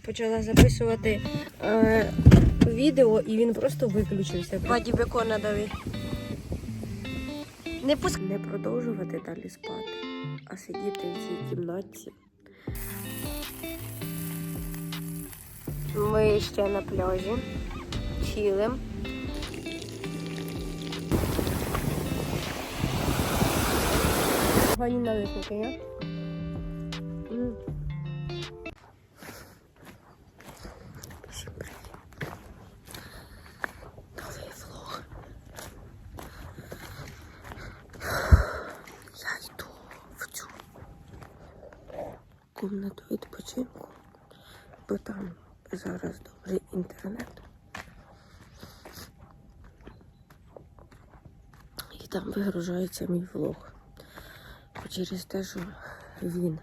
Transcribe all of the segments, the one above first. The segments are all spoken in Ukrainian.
почала записувати е, відео і він просто виключився. Ваді бекона дави. Не пуск... Не продовжувати далі спати, а сидіти в цій кімнатці. Ми ще на пляжі. Чилим. Вані налисники, вигружається мій влог. Через те, що він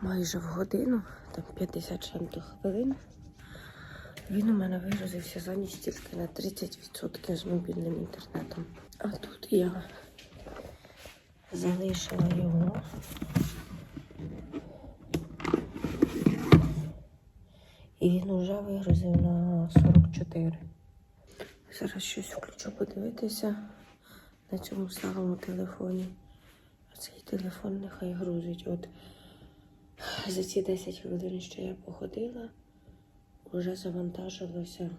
майже в годину, там 50 чим-то хвилин, він у мене вигрузився за ніч тільки на 30% з мобільним інтернетом. А тут я залишила його. І він уже вигрузив на 44. Зараз щось включу подивитися на цьому старому телефоні. Цей телефон нехай грузить. От за ці 10 хвилин, що я походила, вже завантажилося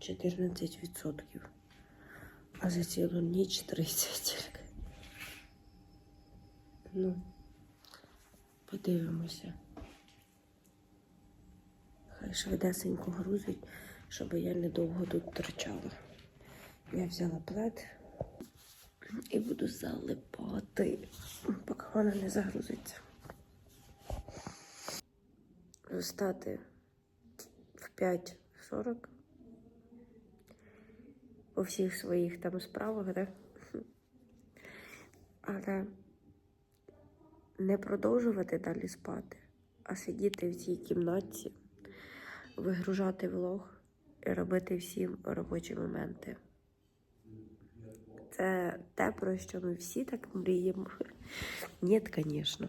14%. А за цілу ніч 30 тільки. Ну, подивимося. Хай швидесенько грузить, щоб я недовго тут торчала. Я взяла плед і буду залипати, поки вона не загрузиться. Встати в 5.40 по всіх своїх там справах, да? але не продовжувати далі спати, а сидіти в цій кімнатці, вигружати влог і робити всі робочі моменти. Це те, про що ми всі так мріємо. Ні, звісно.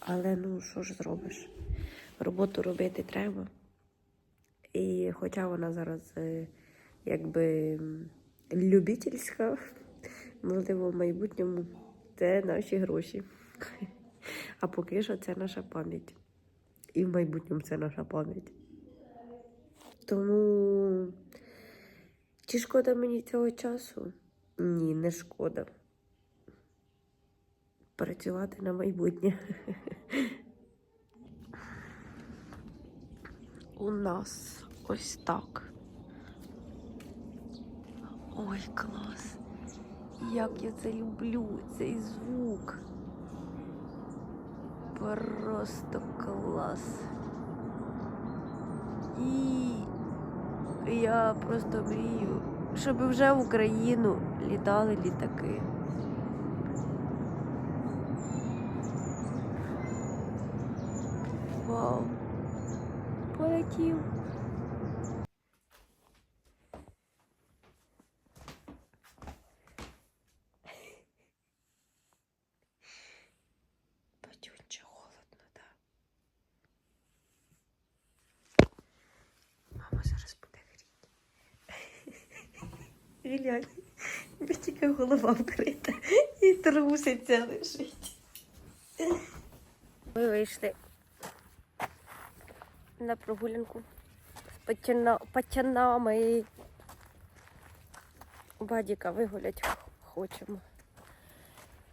Але ну що ж зробиш? Роботу робити треба. І хоча вона зараз е, якби любительська, можливо, в майбутньому це наші гроші. А поки що це наша пам'ять. І в майбутньому це наша пам'ять. Тому чи шкода мені цього часу? Ні, не шкода. Працювати на майбутнє. У нас ось так. Ой, клас. Як я це люблю, цей звук. Просто клас. І я просто мрію, щоб вже в Україну літали літаки. Вау. Полетів. Батюнче холодно, так. Мама зараз буде гріти. Глянь, бо тільки голова вкрита і труситься лежить. Ми вийшли на прогулянку з патяна- патянами. Бадіка вигулять хочемо.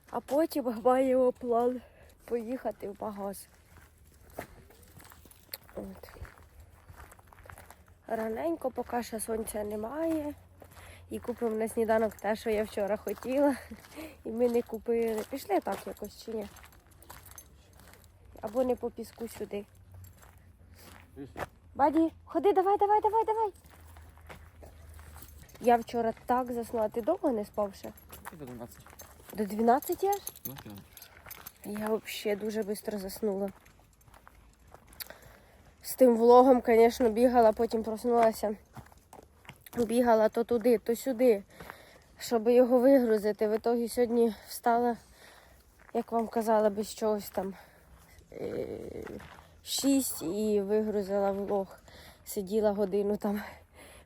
А потім маємо план поїхати в магаз. От. Раненько, поки ще сонця немає. І купимо на сніданок те, що я вчора хотіла. І ми не купили. Пішли так якось чи ні? Або не по піску сюди. Баді, ходи, давай, давай, давай, давай. Я вчора так заснула. Ти довго не спав ще? До 12. До 12 аж? Ну, так. Я взагалі дуже швидко заснула. З тим влогом, звісно, бігала, потім проснулася. Бігала то туди, то сюди, щоб його вигрузити. В ітогі сьогодні встала, як вам казала, без чогось там. е, 6 і вигрузила влог. Сиділа годину там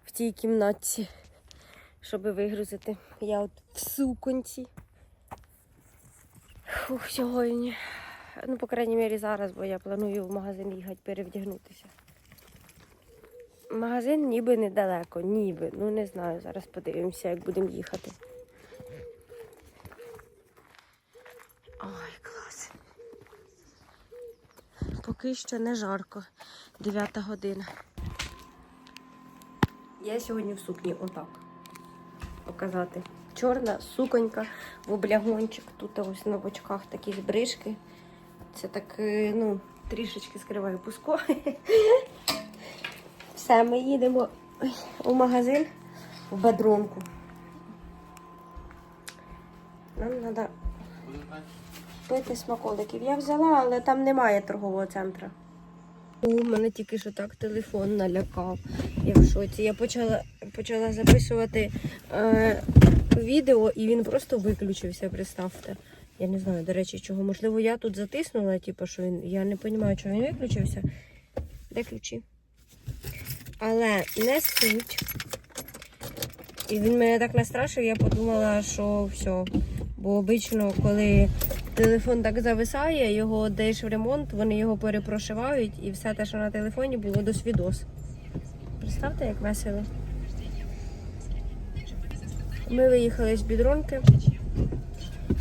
в тій кімнатці, щоб вигрузити. Я от в суконці. Фух, сьогодні. Ну, по крайній мірі, зараз, бо я планую в магазин їхати перевдягнутися. Магазин ніби недалеко, ніби. Ну не знаю, зараз подивимося, як будемо їхати. Ой, клас. Поки що не жарко. Дев'ята година. Я сьогодні в сукні отак. Показати. Чорна суконька в облягончик. Тут ось на бочках такі збрижки. Це так, е, ну, трішечки скриває пуско. Все, ми їдемо у магазин в бедронку. Нам треба пити смаколиків. Я взяла, але там немає торгового центру. У мене тільки що так телефон налякав. Я в шоці. Я почала, почала записувати е, відео і він просто виключився, представте. Я не знаю, до речі, чого. Можливо, я тут затиснула, типу, що він. Я не розумію, чого він виключився. Де ключі? Але не суть. І він мене так настрашив, я подумала, що все. Бо обично, коли телефон так зависає, його даєш в ремонт, вони його перепрошивають і все те, що на телефоні, було до свідос. Представте, як весело. Ми виїхали з бідронки.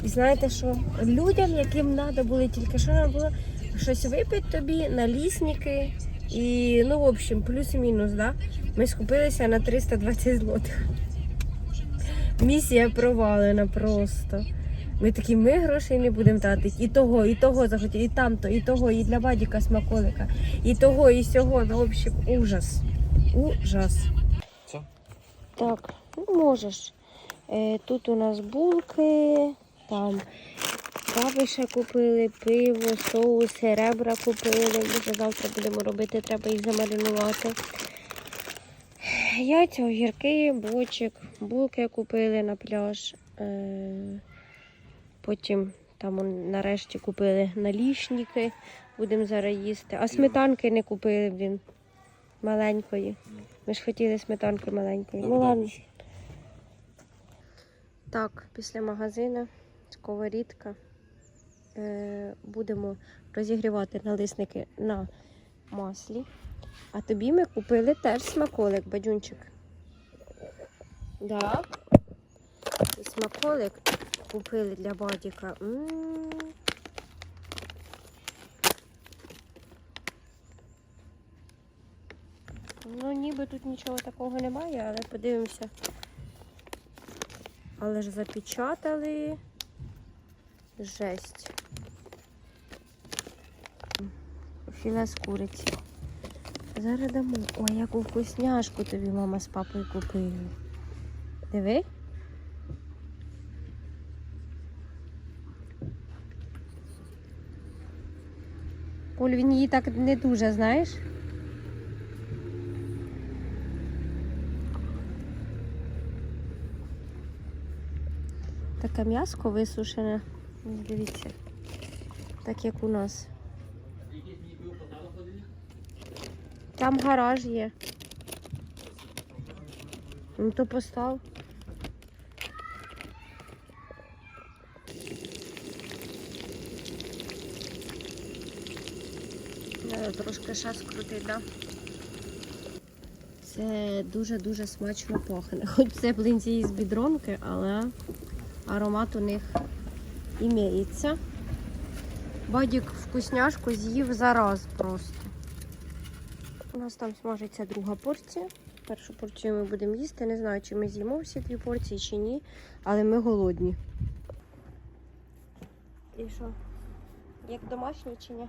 І знаєте що? Людям, яким треба було тільки що треба було щось випити тобі, налісники. І, ну, в общем, плюс-мінус, да? Ми скупилися на 320 злотих. Місія провалена просто. Ми такі, ми грошей не будемо тратити. І того, і того захотіли, і там-то, і того, і для Вадіка смаколика, і того, і сього. Ну, в общем, ужас. Ужас. Все? Так, ну можеш. Е, тут у нас булки, там кави ще купили, пиво, соуси, ребра купили. Може завтра будемо робити, треба їх замаринувати. Яйця, огірки, бочик, булки купили на пляж. Е, потім там нарешті купили налішники, будемо зараз їсти. А сметанки не купили, блін, маленької. Ми ж хотіли сметанки маленької. Ну ладно. Так, після магазину сковорідка. Е, будемо розігрівати налисники на маслі. А тобі ми купили теж смаколик, бадюнчик. Да. І смаколик купили для бадіка. М. Ну, ніби тут нічого такого немає, але подивимося. Але ж запечатали. Жесть. Філе з куриці. Зараз дамо. Ой, яку вкусняшку тобі мама з папою купили. Диви. Коль він її так не дуже, знаєш? Таке м'яско висушене. Ось Дивіться. Так як у нас. Там гараж є. Ну то постав. Трошки ще скрутити, да? Це дуже-дуже смачно пахне. Хоч це блинці із бідронки, але аромат у них імеється. Бадік вкусняшку з'їв зараз просто. У нас там смажиться друга порція. Першу порцію ми будемо їсти. Не знаю, чи ми з'їмо всі дві порції, чи ні, але ми голодні. І що? Як домашні чи ні?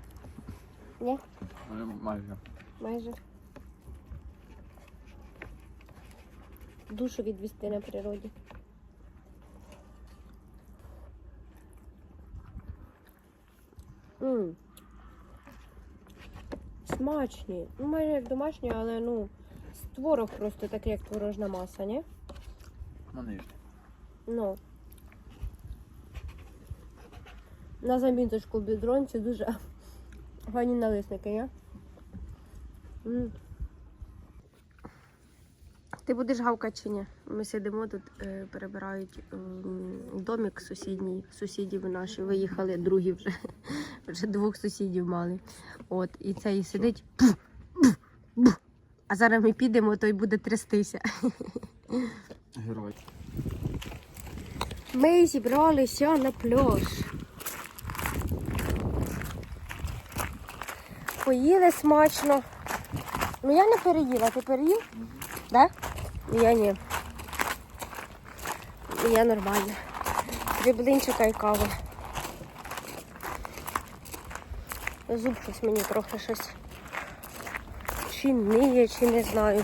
Ні? Майже. Майже. Душу відвести на природі. Смачні. Ну, майже як домашні, але ну, творог просто такий, як творожна маса, ні? Манижні. Ну. На заміточку бідронці дуже Файні налисники, є? М. Ти будеш гавкати чи ні? Ми сидимо тут, е, перебирають ем, домик сусідній. Сусідів наші виїхали, другі вже. Вже двох сусідів мали. От, і цей сидить. «Пф, пф, пф». А зараз ми підемо, той буде трястися. Герой. Ми зібралися на пляж. Поїли смачно. Ну я не переїла, ти переїв? Да? Я ні. Я нормально. Три блинчика і кава. Зуб щось мені трохи щось. Чи ниє, чи не знаю.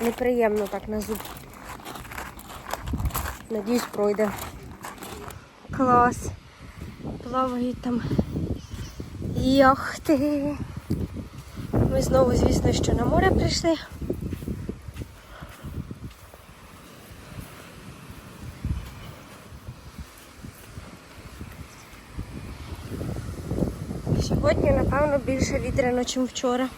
Неприємно так на зуб. Надіюсь, пройде. Клас. Плавають там яхти. Ми знову, звісно, що на море прийшли. Сьогодні, напевно, більше вітряно, ніж вчора.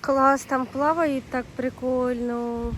Клас, там плавають так прикольно.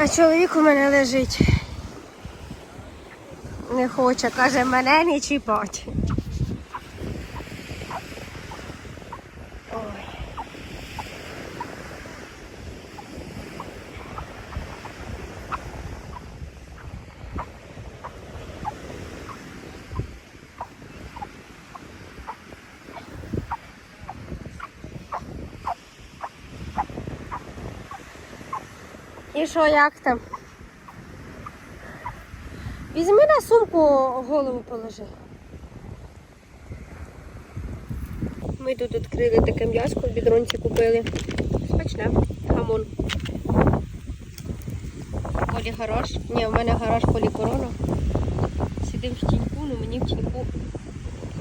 А чоловік у мене лежить. Не хоче, каже, мене не чіпать. Що, як там? Візьми на сумку голову положи. Ми тут відкрили таке м'яско, в бідронці купили. Смачне, хамон. Полі гараж. Ні, в мене гараж полі корона. Сидим в тіньку, ну мені в тіньку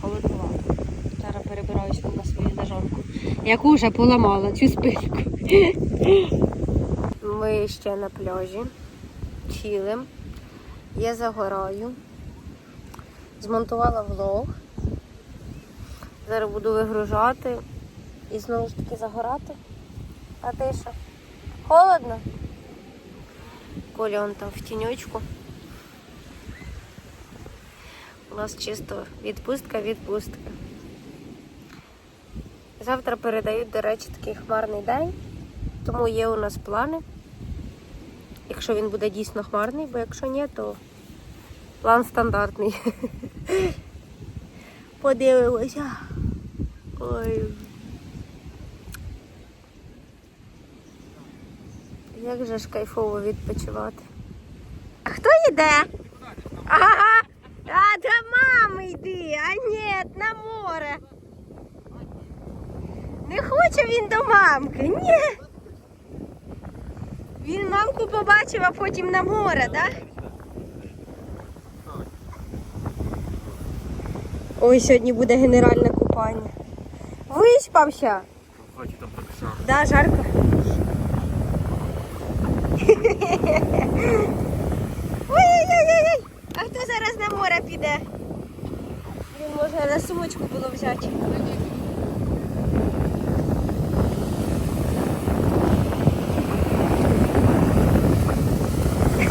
холодновато. Зараз перебираюся на свою лежанку. Яку вже поламала цю спинку. Ми ще на пляжі. Чилим. Я загораю. Змонтувала влог. Зараз буду вигружати і знову ж таки загорати. А ти що? Холодно? Коля он там в тіньочку. У нас чисто відпустка, відпустка. Завтра передають, до речі, такий хмарний день, тому є у нас плани якщо він буде дійсно хмарний, бо якщо ні, то план стандартний. Подивимося. Ой. Як же ж кайфово відпочивати. А хто йде? Ага, а до мами йди, а ні, на море. Не хоче він до мамки, ні. Він мамку побачив, а потім на море, так? Ой, сьогодні буде генеральне купання. Виспався. Хаті там жарко. Да, жарко. Ой-ой-ой-ой! А хто зараз на море піде? Він може на сумочку було взяти.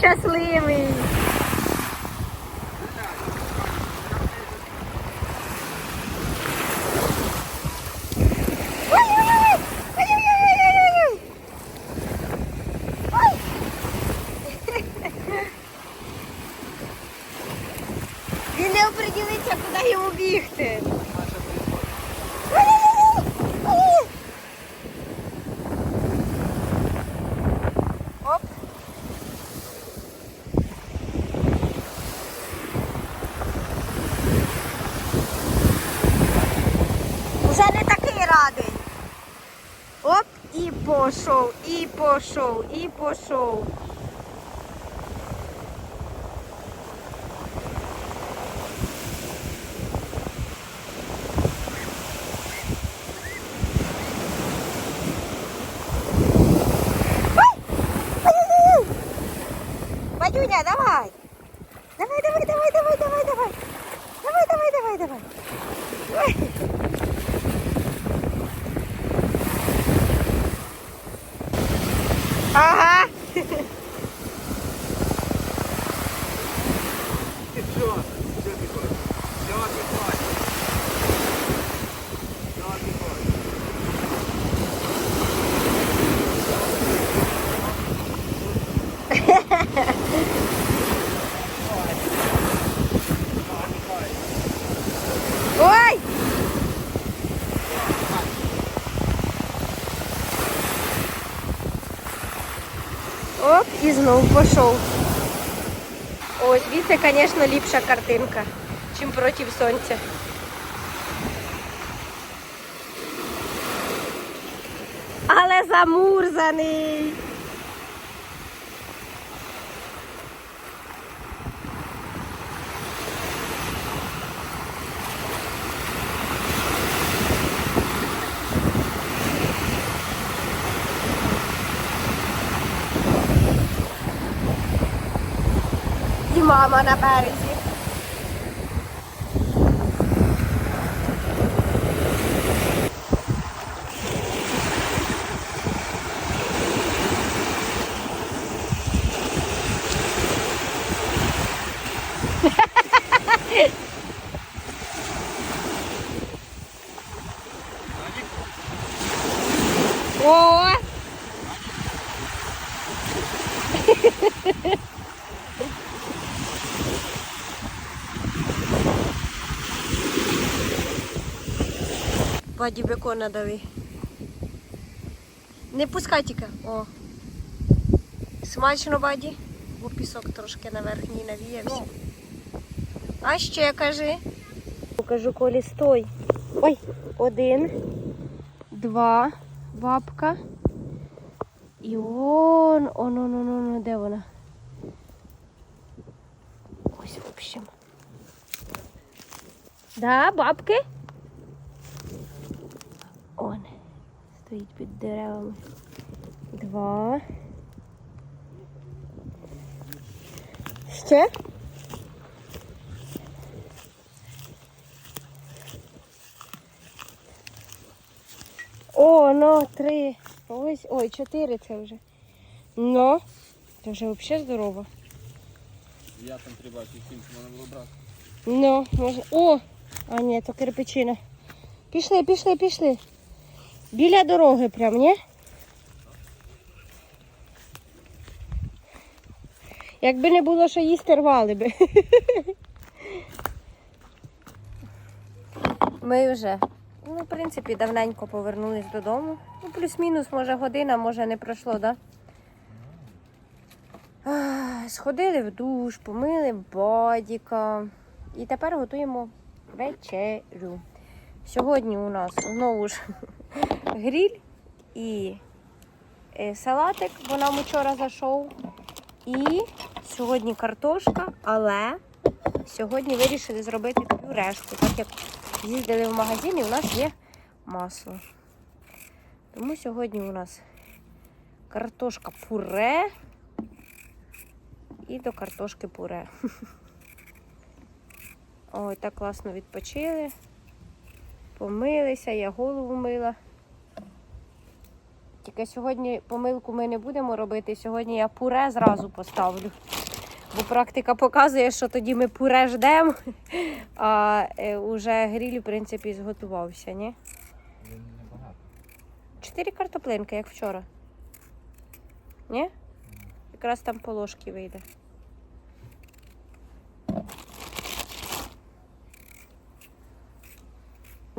щасливий. Пішов, і пішов. Ой! Давай! Давай, давай, давай, давай, давай, давай! Давай, давай, давай, давай! Ага! Ти що? Що ти хочеш? Що ти хочеш? Що ти хочеш? Ой! І пішов. Ось, звідси, звісно, ліпша картинка, чим проти сонця. Але замурзаний. І мама на березі. О! Баді бекона дави. Не пускай тільки. О. Смачно, баді. Бо пісок трошки на верхній навіявся. А ще кажи. Покажу колі стой. Ой, один, два, бабка. І он, он, он, он, он, де вона? Ось, в общем. Да, бабки? Он стоїть під деревами. Два. Ще? О, ну, три. Ось, ой, чотири це вже. Ну, це вже взагалі здорово. Я там три бачу, всім, що можна було брати. Ну, можна. О! А ні, то кирпичина. Пішли, пішли, пішли. Біля дороги прям, ні? Якби не було, що їсти рвали би. Ми вже, ну, в принципі, давненько повернулись додому. Ну, плюс-мінус, може, година, може, не пройшло, так? Да? Сходили в душ, помили бодіка. І тепер готуємо вечерю. Сьогодні у нас знову ж гріль і е, салатик, бо нам вчора зайшов. І сьогодні картошка, але сьогодні вирішили зробити пюрешку, так як їздили в магазин і у нас є масло. Тому сьогодні у нас картошка пуре і до картошки пуре. Ой, так класно відпочили. Помилися, я голову мила. Тільки сьогодні помилку ми не будемо робити. Сьогодні я пуре зразу поставлю. Бо практика показує, що тоді ми пуре ждемо, а е, уже гріль, в принципі, зготувався, ні? Чотири картоплинки, як вчора. Ні? Якраз там по ложці вийде.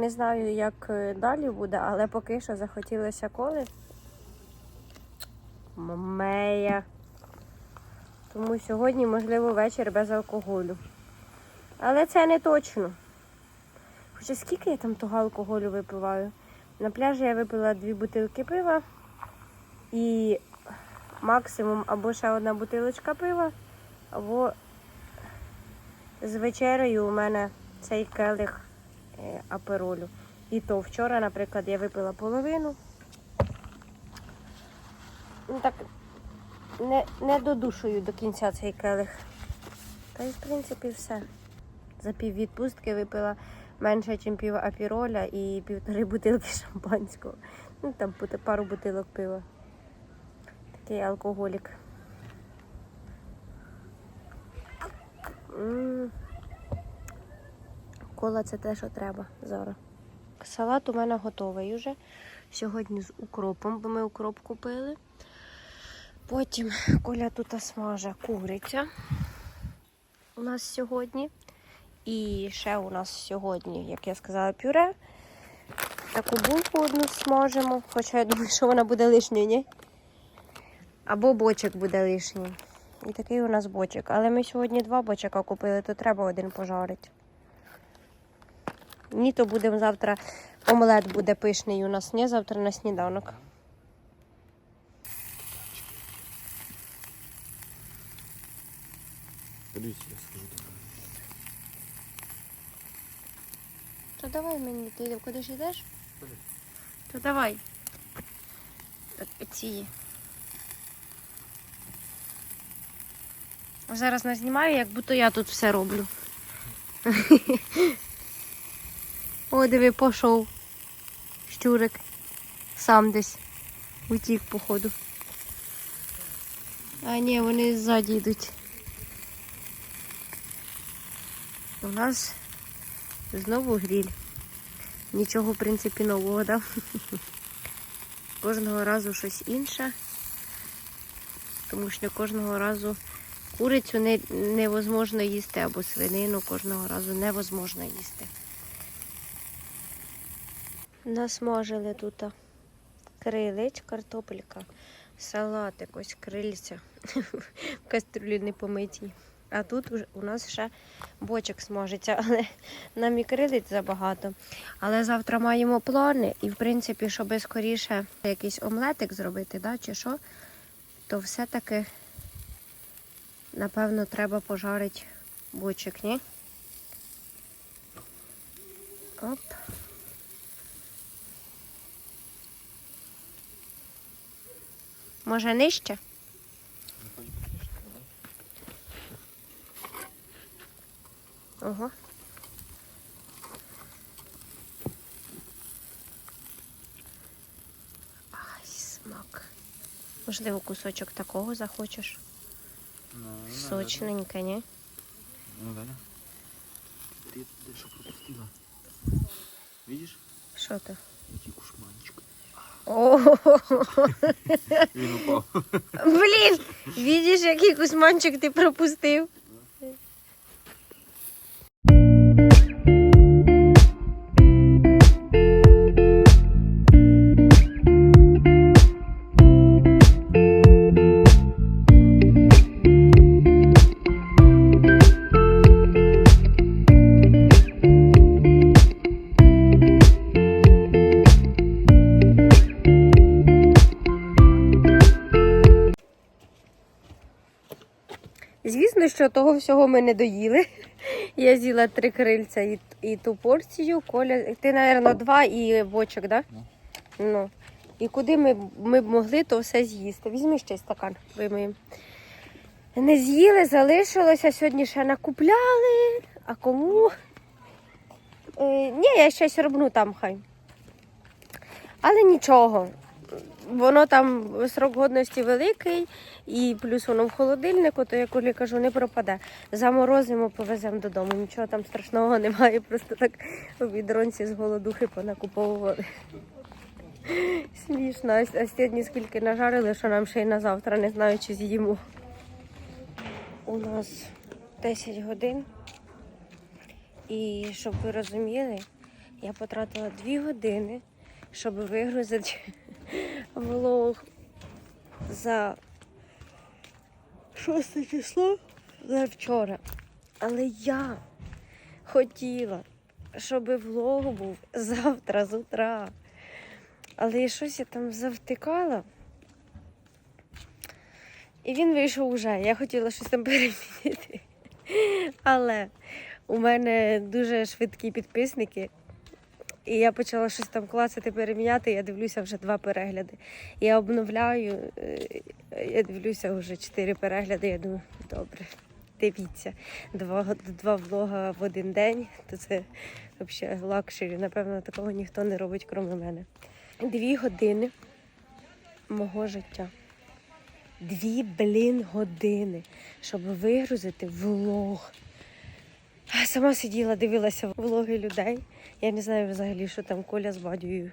Не знаю, як е, далі буде, але поки що захотілося коли. Мамея. Тому сьогодні, можливо, вечір без алкоголю. Але це не точно. Хоча скільки я там того алкоголю випиваю? На пляжі я випила дві бутилки пива і максимум або ще одна бутилочка пива, або з вечерею у мене цей келих аперолю. І то вчора, наприклад, я випила половину. Ну так, не, не додушую до кінця цей келих. Та й в принципі все. За пів відпустки випила менше, ніж пів апіроля і півтори бутилки шампанського. Ну там пару бутилок пива. Такий алкоголік. М. Кола це те, що треба зараз. Салат у мене готовий вже. Сьогодні з укропом, бо ми укроп купили. Потім Коля тут смаже куриця у нас сьогодні. І ще у нас сьогодні, як я сказала, пюре. Таку булку одну смажемо, хоча я думаю, що вона буде лишньою, ні? Або бочок буде лишній. І такий у нас бочок. Але ми сьогодні два бочка купили, то треба один пожарити. Ні, то будемо завтра. Омлет буде пишний у нас, ні, завтра на сніданок. Подивіться, я скажу так. То давай мені, ти куди ж йдеш? То давай. Ці. Зараз назнімаю, як будто я тут все роблю. О, диви, пішов. Щурик. Сам десь. Утік, походу. А ні, вони ззаді йдуть. У нас знову гріль. Нічого, в принципі, нового, да? Кожного разу щось інше. Тому що кожного разу курицю не, невозможно їсти або свинину кожного разу невозможно їсти. Насмажили тут крилець, картопелька, салатик, ось крильця в кастрюлі не помиті. А тут у нас ще бочок смажиться, але нам і крилиць забагато. Але завтра маємо плани, і в принципі, щоб скоріше якийсь омлетик зробити, да, чи що, то все-таки, напевно, треба пожарити бочок, ні? Оп. Може нижче? Ого. Ай, смак. Можливо, кусочок такого захочеш. Ну, Сочненьке, ні? Ну да. Ты что пропустила? Видишь? Що то? Який кушманчик. О, Він упав. блін! Видиш, який кусманчик ти пропустив. Що того всього ми не доїли. Я з'їла три крильця і, і ту порцію. Коля, ти, мабуть, два і бочок, так? Да? Ну. І куди ми, ми б могли то все з'їсти? Візьми ще стакан, вимиємо. Не з'їли, залишилося. Сьогодні ще накупляли. А кому? Е, ні, я щось робну там хай. Але нічого. Воно там срок годності великий, і плюс воно в холодильнику, то я коли кажу, не пропаде. Заморозимо, повеземо додому. Нічого там страшного немає, просто так у відронці з голодухи понакуповували. Смішно, а сьогодні скільки нажарили, що нам ще й на завтра не знаю, чи з'їмо. У нас 10 годин. І щоб ви розуміли, я потратила 2 години, щоб вигрузити влог за 6 число за вчора. Але я хотіла, щоб влог був завтра з утра. Але щось я там завтикала. І він вийшов уже. Я хотіла щось там перемінити. Але у мене дуже швидкі підписники. І я почала щось там клацати, переміняти, я дивлюся вже два перегляди. Я обновляю, е, я дивлюся вже чотири перегляди. Я думаю, добре, дивіться. Два, два влога в один день, то це взагалі лакшері. Напевно, такого ніхто не робить, крім мене. Дві години мого життя. Дві, блін, години, щоб вигрузити влог. Сама сиділа, дивилася влоги людей. Я не знаю взагалі, що там Коля з Бадією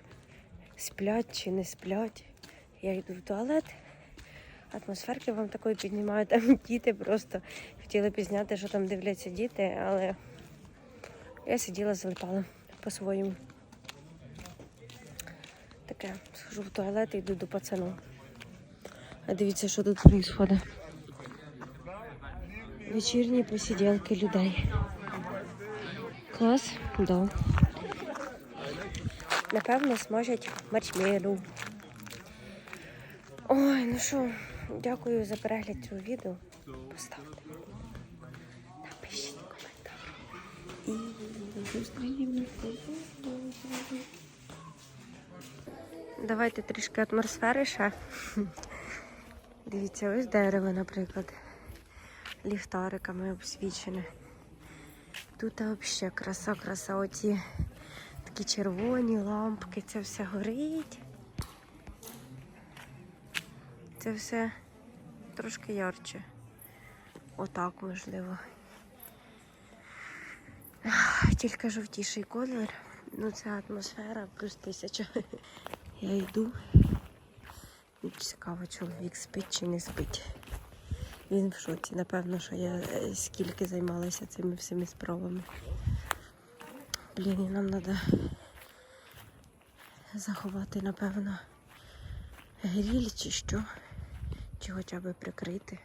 сплять чи не сплять. Я йду в туалет. Атмосферки вам такої піднімаю. Там діти просто хотіли пізняти, що там дивляться діти, але я сиділа, залипала по-своєму. Таке, схожу в туалет і йду до пацану. А дивіться, що тут відбувається. Вечірні посиділки людей. Клас? Да. Напевно, смажать маршмеллоу. Ой, ну що, дякую за перегляд цього відео. Поставте. Напишіть коментар. І зустрінемося. Давайте трішки атмосфери ще. Дивіться, ось дерево, наприклад. Ліхтариками обсвічене. Тут взагалі краса, краса. Оці такі червоні лампки, це все горить. Це все трошки ярче. Отак можливо. Тільки жовтіший колір. Ну це атмосфера плюс тисяча. Я йду. Цікаво, чоловік спить чи не спить. Він в шоці. Напевно, що я е, скільки займалася цими всіми справами. Блін, і нам треба заховати, напевно, гріль чи що. Чи хоча б прикрити.